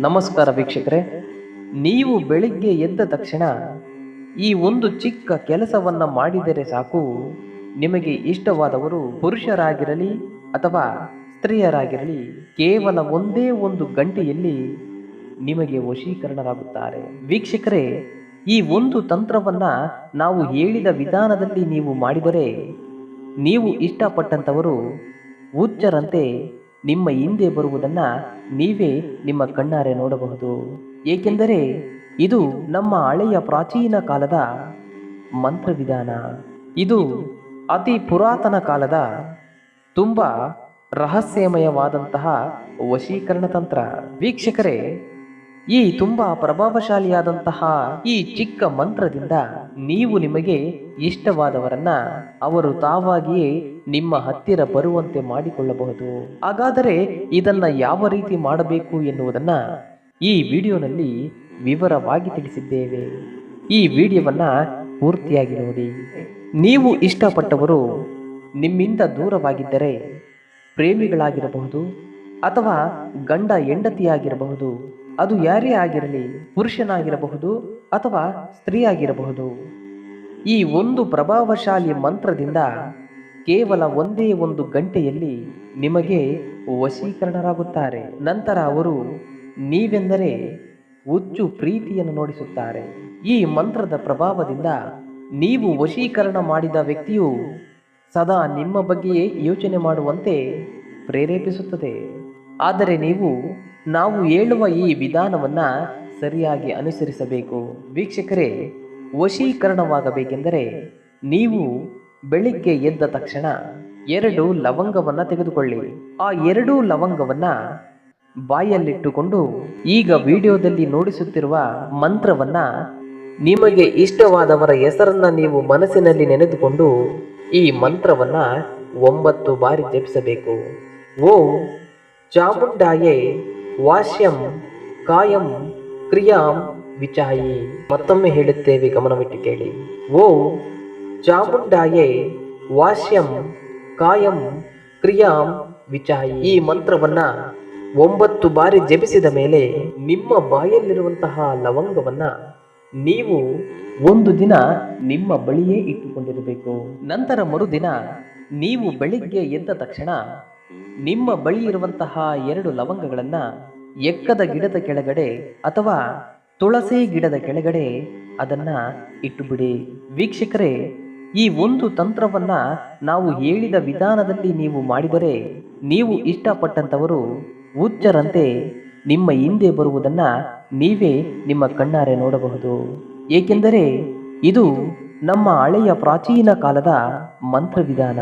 ನಮಸ್ಕಾರ ವೀಕ್ಷಕರೇ. ನೀವು ಬೆಳಿಗ್ಗೆ ಎದ್ದ ತಕ್ಷಣ ಈ ಒಂದು ಚಿಕ್ಕ ಕೆಲಸವನ್ನು ಮಾಡಿದರೆ ಸಾಕು. ನಿಮಗೆ ಇಷ್ಟವಾದವರು ಪುರುಷರಾಗಿರಲಿ ಅಥವಾ ಸ್ತ್ರೀಯರಾಗಿರಲಿ ಕೇವಲ ಒಂದೇ ಒಂದು ಗಂಟೆಯಲ್ಲಿ ನಿಮಗೆ ವಶೀಕರಣರಾಗುತ್ತಾರೆ. ವೀಕ್ಷಕರೇ, ಈ ಒಂದು ತಂತ್ರವನ್ನ ನಾವು ಹೇಳಿದ ವಿಧಾನದಲ್ಲಿ ನೀವು ಮಾಡಿದರೆ ನೀವು ಇಷ್ಟಪಟ್ಟಂಥವರು ಹುಚ್ಚರಂತೆ ನಿಮ್ಮ ಹಿಂದೆ ಬರುವುದನ್ನ ನೀವೇ ನಿಮ್ಮ ಕಣ್ಣಾರೆ ನೋಡಬಹುದು. ಏಕೆಂದರೆ ಇದು ನಮ್ಮ ಹಳೆಯ ಪ್ರಾಚೀನ ಕಾಲದ ಮಂತ್ರವಿಧಾನ. ಇದು ಅತಿ ಪುರಾತನ ಕಾಲದ ತುಂಬ ರಹಸ್ಯಮಯವಾದಂತಹ ವಶೀಕರಣ ತಂತ್ರ. ವೀಕ್ಷಕರೇ ಈ ತುಂಬಾ ಪ್ರಭಾವಶಾಲಿಯಾದಂತಹ ಈ ಚಿಕ್ಕ ಮಂತ್ರದಿಂದ ನೀವು ನಿಮಗೆ ಇಷ್ಟವಾದವರನ್ನ ಅವರು ತಾವಾಗಿಯೇ ನಿಮ್ಮ ಹತ್ತಿರ ಬರುವಂತೆ ಮಾಡಿಕೊಳ್ಳಬಹುದು. ಹಾಗಾದರೆ ಇದನ್ನ ಯಾವ ರೀತಿ ಮಾಡಬೇಕು ಎನ್ನುವುದನ್ನ ಈ ವಿಡಿಯೋನಲ್ಲಿ ವಿವರವಾಗಿ ತಿಳಿಸಿದ್ದೇವೆ. ಈ ವಿಡಿಯೋವನ್ನ ಪೂರ್ತಿಯಾಗಿ ನೋಡಿ. ನೀವು ಇಷ್ಟಪಟ್ಟವರು ನಿಮ್ಮಿಂದ ದೂರವಾಗಿದ್ದರೆ ಪ್ರೇಮಿಗಳಾಗಿರಬಹುದು ಅಥವಾ ಗಂಡ ಹೆಂಡತಿಯಾಗಿರಬಹುದು ಅದು ಯಾರೇ ಆಗಿರಲಿ, ಪುರುಷನಾಗಿರಬಹುದು ಅಥವಾ ಸ್ತ್ರೀಯಾಗಿರಬಹುದು. ಈ ಒಂದು ಪ್ರಭಾವಶಾಲಿ ಮಂತ್ರದಿಂದ ಕೇವಲ ಒಂದೇ ಒಂದು ಗಂಟೆಯಲ್ಲಿ ನಿಮಗೆ ವಶೀಕರಣರಾಗುತ್ತಾರೆ. ನಂತರ ಅವರು, ನೀವೆಂದರೆ ಹುಚ್ಚು ಪ್ರೀತಿಯನ್ನು ನೋಡಿಸುತ್ತಾರೆ. ಈ ಮಂತ್ರದ ಪ್ರಭಾವದಿಂದ ನೀವು ವಶೀಕರಣ ಮಾಡಿದ ವ್ಯಕ್ತಿಯು ಸದಾ ನಿಮ್ಮ ಬಗ್ಗೆಯೇ ಯೋಚನೆ ಮಾಡುವಂತೆ ಪ್ರೇರೇಪಿಸುತ್ತದೆ. ಆದರೆ ನೀವು ನಾವು ಹೇಳುವ ಈ ವಿಧಾನವನ್ನು ಸರಿಯಾಗಿ ಅನುಸರಿಸಬೇಕು. ವೀಕ್ಷಕರೇ, ವಶೀಕರಣವಾಗಬೇಕೆಂದರೆ ನೀವು ಬೆಳಿಗ್ಗೆ ಎದ್ದ ತಕ್ಷಣ ಎರಡು ಲವಂಗವನ್ನು ತೆಗೆದುಕೊಳ್ಳಿ. ಆ ಎರಡೂ ಲವಂಗವನ್ನು ಬಾಯಲ್ಲಿಟ್ಟುಕೊಂಡು ಈಗ ವಿಡಿಯೋದಲ್ಲಿ ನೋಡಿಸುತ್ತಿರುವ ಮಂತ್ರವನ್ನ ನಿಮಗೆ ಇಷ್ಟವಾದವರ ಹೆಸರನ್ನ ನೀವು ಮನಸ್ಸಿನಲ್ಲಿ ನೆನೆದುಕೊಂಡು ಈ ಮಂತ್ರವನ್ನ ಒಂಬತ್ತು ಬಾರಿ ಜಪಿಸಬೇಕು. ಓ ಚಾಮುಂಡಾಯೇ ವಾಶ್ಯಂ, ಕಾಯಂ, ಕ್ರಿಯಾಂ ವಿಚಾಯಿ. ಮತ್ತೊಮ್ಮೆ ಹೇಳುತ್ತೇವೆ, ಗಮನವಿಟ್ಟು ಕೇಳಿ. ಓ, ಚಾಮುಂಡಾಯೇ, ವಾಶ್ಯಂ, ಕಾಯಂ, ಕ್ರಿಯಾಂ ವಿಚಾಯಿ. ಈ ಮಂತ್ರವನ್ನ ಒಂಬತ್ತು ಬಾರಿ ಜಪಿಸಿದ ಮೇಲೆ ನಿಮ್ಮ ಬಾಯಲ್ಲಿರುವಂತಹ ಲವಂಗವನ್ನ ನೀವು ಒಂದು ದಿನ ನಿಮ್ಮ ಬಳಿಯೇ ಇಟ್ಟುಕೊಂಡಿರಬೇಕು. ನಂತರ ಮರುದಿನ ನೀವು ಬೆಳಿಗ್ಗೆ ಎದ್ದ ತಕ್ಷಣ ನಿಮ್ಮ ಬಳಿ ಇರುವಂತಹ ಎರಡು ಲವಂಗಗಳನ್ನ ಎಕ್ಕದ ಗಿಡದ ಕೆಳಗಡೆ ಅಥವಾ ತುಳಸಿ ಗಿಡದ ಕೆಳಗಡೆ ಅದನ್ನ ಇಟ್ಟುಬಿಡಿ. ವೀಕ್ಷಕರೇ, ಈ ಒಂದು ತಂತ್ರವನ್ನ ನಾವು ಹೇಳಿದ ವಿಧಾನದಲ್ಲಿ ನೀವು ಮಾಡಿದರೆ ನೀವು ಇಷ್ಟಪಟ್ಟಂತವರು ಉಚ್ಚರಂತೆ ನಿಮ್ಮ ಹಿಂದೆ ಬರುವುದನ್ನ ನೀವೇ ನಿಮ್ಮ ಕಣ್ಣಾರೆ ನೋಡಬಹುದು. ಏಕೆಂದರೆ ಇದು ನಮ್ಮ ಹಳೆಯ ಪ್ರಾಚೀನ ಕಾಲದ ಮಂತ್ರವಿಧಾನ.